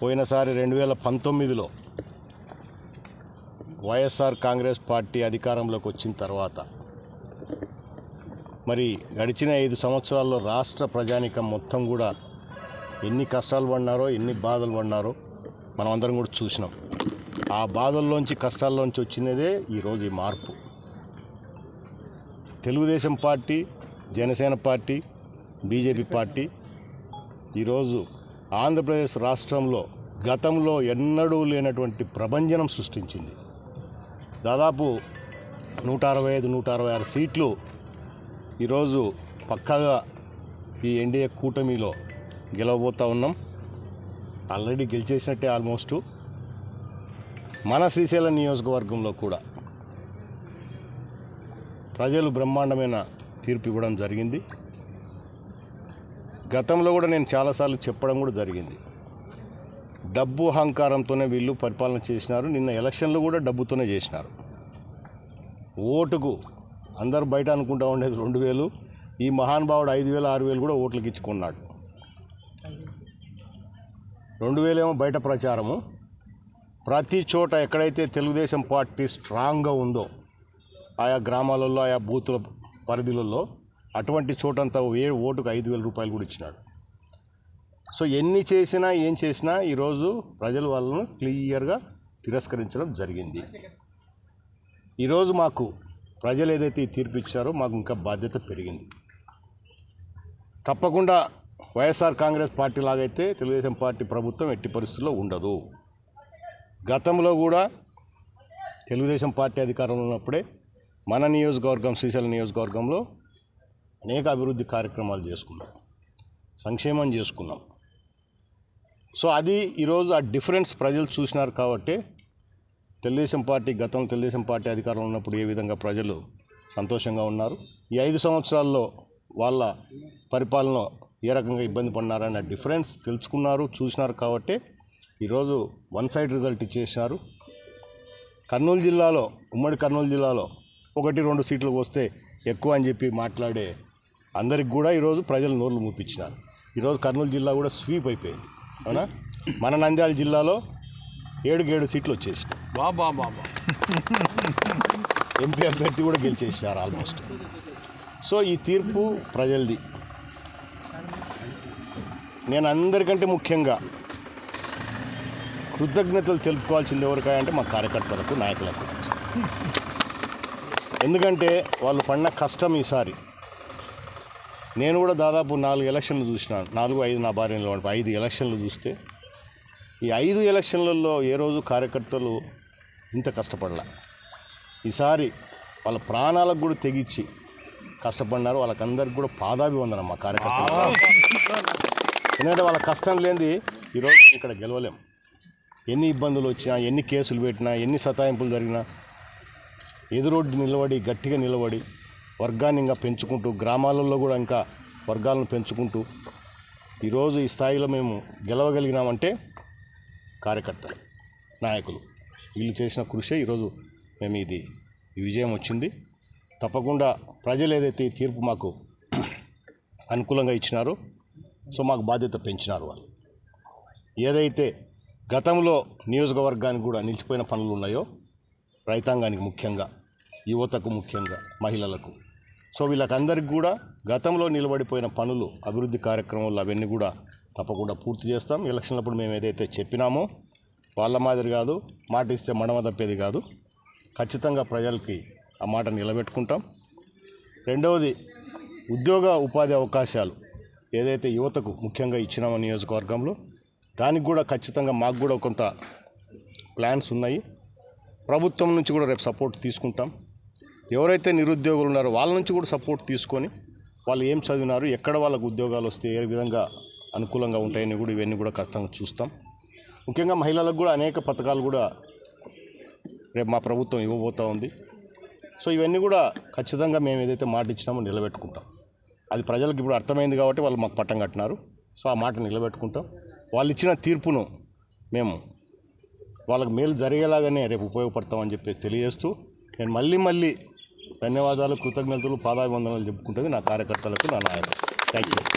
పోయినసారి రెండు వేల పంతొమ్మిదిలో వైఎస్ఆర్ కాంగ్రెస్ పార్టీ అధికారంలోకి వచ్చిన తర్వాత మరి గడిచిన ఐదు సంవత్సరాల్లో రాష్ట్ర ప్రజానికం మొత్తం కూడా ఎన్ని కష్టాలు పడినారో ఎన్ని బాధలు పడినారో మనం అందరం కూడా చూసినాం. ఆ బాధల్లోంచి కష్టాల్లోంచి వచ్చినదే ఈరోజు ఈ మార్పు. Telugu Desam party Jana Sena party BJP party ఈరోజు ఆంధ్రప్రదేశ్ రాష్ట్రంలో గతంలో ఎన్నడూ లేనటువంటి ప్రభంజనం సృష్టించింది. దాదాపు నూట అరవై ఐదు నూట అరవై ఆరు సీట్లు ఈరోజు పక్కాగా ఈ ఎన్డీఏ కూటమిలో గెలవబోతూ ఉన్నాం. ఆల్రెడీ గెలిచేసినట్టే ఆల్మోస్ట్. మన శ్రీశైలం నియోజకవర్గంలో కూడా ప్రజలు బ్రహ్మాండమైన తీర్పు ఇవ్వడం జరిగింది. గతంలో కూడా నేను చాలాసార్లు చెప్పడం కూడా జరిగింది. డబ్బు అహంకారంతోనే వీళ్ళు పరిపాలన చేసినారు. నిన్న ఎలక్షన్లు కూడా డబ్బుతోనే చేసినారు. ఓటుకు అందరు బయట అనుకుంటా ఉండేది రెండు వేలు ఈ మహానుభావుడు ఐదు వేలు ఆరు వేలు కూడా ఓట్లకి ఇచ్చుకున్నాడు. రెండు వేలేమో బయట ప్రచారము. ప్రతి చోట ఎక్కడైతే తెలుగుదేశం పార్టీ స్ట్రాంగ్గా ఉందో ఆయా గ్రామాలలో ఆయా బూతుల పరిధిలలో అటువంటి చోటంతా ఏ ఓటుకు ఐదు వేల రూపాయలు కూడా ఇచ్చినాడు. సో ఎన్ని చేసినా ఏం చేసినా ఈరోజు ప్రజలు వాళ్ళను క్లియర్గా తిరస్కరించడం జరిగింది. ఈరోజు మాకు ప్రజలు ఏదైతే తీర్పు ఇచ్చారో మాకు ఇంకా బాధ్యత పెరిగింది. తప్పకుండా వైఎస్ఆర్ కాంగ్రెస్ పార్టీ లాగైతే తెలుగుదేశం పార్టీ ప్రభుత్వం ఎట్టి పరిస్థితుల్లో ఉండదు. గతంలో కూడా తెలుగుదేశం పార్టీ అధికారంలో ఉన్నప్పుడే మన నియోజకవర్గం శ్రీశైలం నియోజకవర్గంలో అనేక అభివృద్ధి కార్యక్రమాలు చేసుకున్నాం. సంక్షేమం చేసుకున్నాం. సో అది ఈరోజు ఆ డిఫరెన్స్ ప్రజలు చూసినారు కాబట్టి తెలుగుదేశం పార్టీ గతంలో తెలుగుదేశం పార్టీ అధికారంలో ఉన్నప్పుడు ఏ విధంగా ప్రజలు సంతోషంగా ఉన్నారు ఈ ఐదు సంవత్సరాల్లో వాళ్ళ పరిపాలన ఏ రకంగా ఇబ్బంది పడినారన్న డిఫరెన్స్ తెలుసుకున్నారు చూసినారు కాబట్టి ఈరోజు వన్ సైడ్ రిజల్ట్ ఇచ్చేసినారు. కర్నూలు జిల్లాలో ఉమ్మడి కర్నూలు జిల్లాలో ఒకటి రెండు సీట్లు వస్తే ఎక్కువ అని చెప్పి మాట్లాడే అందరికి కూడా ఈరోజు ప్రజలు నోర్లు మూపించినారు. ఈరోజు కర్నూలు జిల్లా కూడా స్వీప్ అయిపోయింది. అవునా? మన నంద్యాల జిల్లాలో ఏడుకి ఏడు సీట్లు వచ్చేసినాయి. బా బా బా బా. ఎంపీ అభ్యర్థి కూడా గెలిచేసారు ఆల్మోస్ట్. సో ఈ తీర్పు ప్రజలది. నేను అందరికంటే ముఖ్యంగా కృతజ్ఞతలు తెలుపుకోవాల్సింది ఎవరికాయ అంటే మా కార్యకర్తలకు నాయకులకు. ఎందుకంటే వాళ్ళు పడిన కష్టం ఈసారి నేను కూడా దాదాపు నాలుగు ఎలక్షన్లు చూసినాను నాలుగు ఐదు నా భార్య నిలబడి ఐదు ఎలక్షన్లు చూస్తే ఈ ఐదు ఎలక్షన్లలో ఏ రోజు కార్యకర్తలు ఇంత కష్టపడలే. ఈసారి వాళ్ళ ప్రాణాలకు కూడా తెగించి కష్టపడినారు వాళ్ళకందరికి కూడా పాదాభివందనం మా కార్యకర్తలు. ఎందుకంటే వాళ్ళ కష్టం లేనిది ఈరోజు ఇక్కడ గెలవలేం. ఎన్ని ఇబ్బందులు వచ్చినా ఎన్ని కేసులు పెట్టినా ఎన్ని సతాయింపులు జరిగినా ఎదురొడ్డి నిలబడి గట్టిగా నిలబడి వర్గాన్ని ఇంకా పెంచుకుంటూ గ్రామాలలో కూడా ఇంకా వర్గాలను పెంచుకుంటూ ఈరోజు ఈ స్థాయిలో మేము గెలవగలిగినామంటే కార్యకర్తలు నాయకులు. వీళ్ళు చేసిన కృషే ఈరోజు మేము ఇది ఈ విజయం వచ్చింది. తప్పకుండా ప్రజలు ఏదైతే ఈ తీర్పు మాకు అనుకూలంగా ఇచ్చినారో సో మాకు బాధ్యత పెంచినారు వాళ్ళు. ఏదైతే గతంలో నియోజకవర్గానికి కూడా నిలిచిపోయిన పనులు ఉన్నాయో రైతాంగానికి ముఖ్యంగా యువతకు ముఖ్యంగా మహిళలకు సో వీళ్ళకందరికీ కూడా గతంలో నిలబడిపోయిన పనులు అభివృద్ధి కార్యక్రమాలు అవన్నీ కూడా తప్పకుండా పూర్తి చేస్తాం. ఎలక్షన్లప్పుడు మేము ఏదైతే చెప్పినామో వాళ్ళ మాదిరి కాదు మాట ఇస్తే మడమ తప్పేది కాదు. ఖచ్చితంగా ప్రజలకి ఆ మాట నిలబెట్టుకుంటాం. రెండవది ఉద్యోగ ఉపాధి అవకాశాలు ఏదైతే యువతకు ముఖ్యంగా ఇచ్చినామో నియోజకవర్గంలో దానికి కూడా ఖచ్చితంగా మాకు కూడా కొంత ప్లాన్స్ ఉన్నాయి. ప్రభుత్వం నుంచి కూడా రేపు సపోర్ట్ తీసుకుంటాం. ఎవరైతే నిరుద్యోగులు ఉన్నారో వాళ్ళ నుంచి కూడా సపోర్ట్ తీసుకొని వాళ్ళు ఏం చదివినారు ఎక్కడ వాళ్ళకు ఉద్యోగాలు వస్తే ఏ విధంగా అనుకూలంగా ఉంటాయని కూడా ఇవన్నీ కూడా ఖచ్చితంగా చూస్తాం. ముఖ్యంగా మహిళలకు కూడా అనేక పథకాలు కూడా రేపు మా ప్రభుత్వం ఇవ్వబోతూ ఉంది. సో ఇవన్నీ కూడా ఖచ్చితంగా మేము ఏదైతే మాట ఇచ్చినామో నిలబెట్టుకుంటాం. అది ప్రజలకు ఇప్పుడు అర్థమైంది కాబట్టి వాళ్ళు మాకు పట్టం కట్టినారు. సో ఆ మాట నిలబెట్టుకుంటాం. వాళ్ళు ఇచ్చిన తీర్పును మేము వాళ్ళకి మేలు జరిగేలాగానే రేపు ఉపయోగపడతామని చెప్పి తెలియజేస్తూ నేను మళ్ళీ మళ్ళీ ధన్యవాదాలు కృతజ్ఞతలు పాదాభివందనాలు చెప్పుకుంటుంది నా కార్యకర్తలకు నా నాయకులు థ్యాంక్ యూ